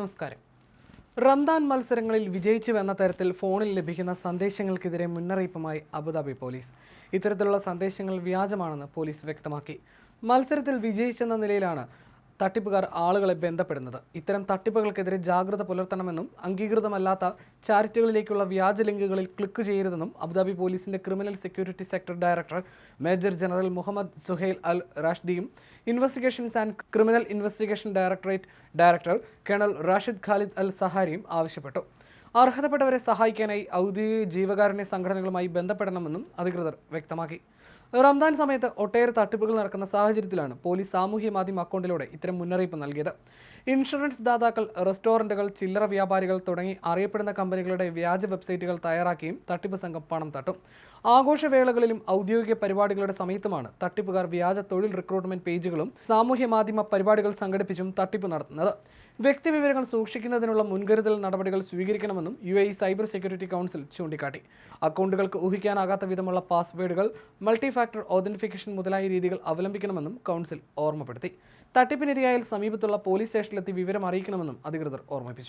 നമസ്കാരം. റംദാൻ മത്സരങ്ങളിൽ വിജയിച്ചുവെന്ന തരത്തിൽ ഫോണിൽ ലഭിക്കുന്ന സന്ദേശങ്ങൾക്കെതിരെ മുന്നറിയിപ്പുമായി അബുദാബി പോലീസ്. ഇത്തരത്തിലുള്ള സന്ദേശങ്ങൾ വ്യാജമാണെന്ന് പോലീസ് വ്യക്തമാക്കി. മത്സരത്തിൽ വിജയിച്ചെന്ന നിലയിലാണ് തട്ടിപ്പുകാർ ആളുകളെ ബന്ധപ്പെടുന്നത്. ഇത്തരം തട്ടിപ്പുകൾക്കെതിരെ ജാഗ്രത പുലർത്തണമെന്നും അംഗീകൃതമല്ലാത്ത ചാരിറ്റികളിലേക്കുള്ള വ്യാജ ലിങ്കുകളിൽ ക്ലിക്ക് ചെയ്യരുതെന്നും അബുദാബി പോലീസിന്റെ criminal security sector director major general Muhammad Suhail Al റാഷ്ദിയും investigations and criminal investigation directorate director colonel Rashid Khalid Al സഹാരിയും ആവശ്യപ്പെട്ടു. അർഹതപ്പെട്ടവരെ സഹായിക്കാനായി ഔദ്യോഗിക ജീവകാരുണ്യ സംഘടനകളുമായി ബന്ധപ്പെടണമെന്നും അധികൃതർ വ്യക്തമാക്കി. റംദാൻ സമയത്ത് ഒട്ടേറെ തട്ടിപ്പുകൾ നടക്കുന്ന സാഹചര്യത്തിലാണ് പോലീസ് സാമൂഹ്യ മാധ്യമ അക്കൗണ്ടിലൂടെ ഇത്തരം മുന്നറിയിപ്പ് നൽകിയത്. ഇൻഷുറൻസ് ദാതാക്കൾ റെസ്റ്റോറന്റുകൾ ചില്ലറ വ്യാപാരികൾ തുടങ്ങി അറിയപ്പെടുന്ന കമ്പനികളുടെ വ്യാജ വെബ്സൈറ്റുകൾ തയ്യാറാക്കിയും തട്ടിപ്പ് സംഘം പണം തട്ടും. ആഘോഷവേളകളിലും ഔദ്യോഗിക പരിപാടികളുടെ സമയത്തുമാണ് തട്ടിപ്പുകാർ വ്യാജ തൊഴിൽ റിക്രൂട്ട്മെന്റ് പേജുകളും സാമൂഹ്യ മാധ്യമ പരിപാടികൾ സംഘടിപ്പിച്ചും തട്ടിപ്പ് നടത്തുന്നത്. വ്യക്തിവിവരങ്ങൾ സൂക്ഷിക്കുന്നതിനുള്ള മുൻകരുതൽ നടപടികൾ സ്വീകരിക്കണമെന്നും യു സൈബർ സെക്യൂരിറ്റി കൗൺസിൽ ചൂണ്ടിക്കാട്ടി. അക്കൗണ്ടുകൾക്ക് ഊഹിക്കാനാകാത്ത വിധമുള്ള പാസ്വേഡുകൾ മൾട്ടി ഫാക്ടർ ഓതന്റിഫിക്കേഷൻ മുതലായ രീതികൾ അവലംബിക്കണമെന്നും കൗൺസിൽ ഓർമ്മപ്പെടുത്തി. തട്ടിപ്പിനിരയായാൽ സമീപത്തുള്ള പോലീസ് സ്റ്റേഷനിലെത്തി വിവരം അറിയിക്കണമെന്നും അധികൃതർ ഓർമ്മിപ്പിച്ചു.